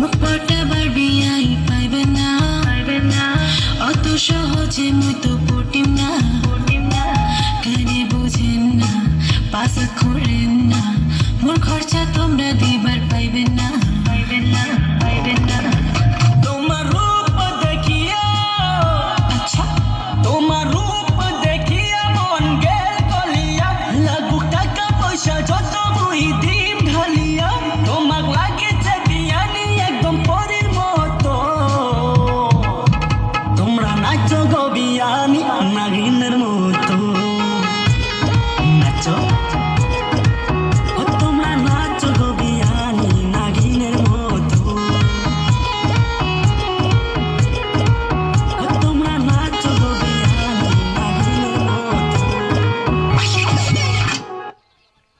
মুখটা বাড়িয়াই পাইবে না। অত সহজে মুই তো পটিম না। কানে বুঝেন না পাশা করেন না। মোর খরচা তোমরা দিবার পাইবে না। পাইবে না পাইবে না তোমার রূপ দেখিয়া আচ্ছা। তোমার রূপ দেখিয়া মন গেল পয়সা যত মুই ராணி நகையினர்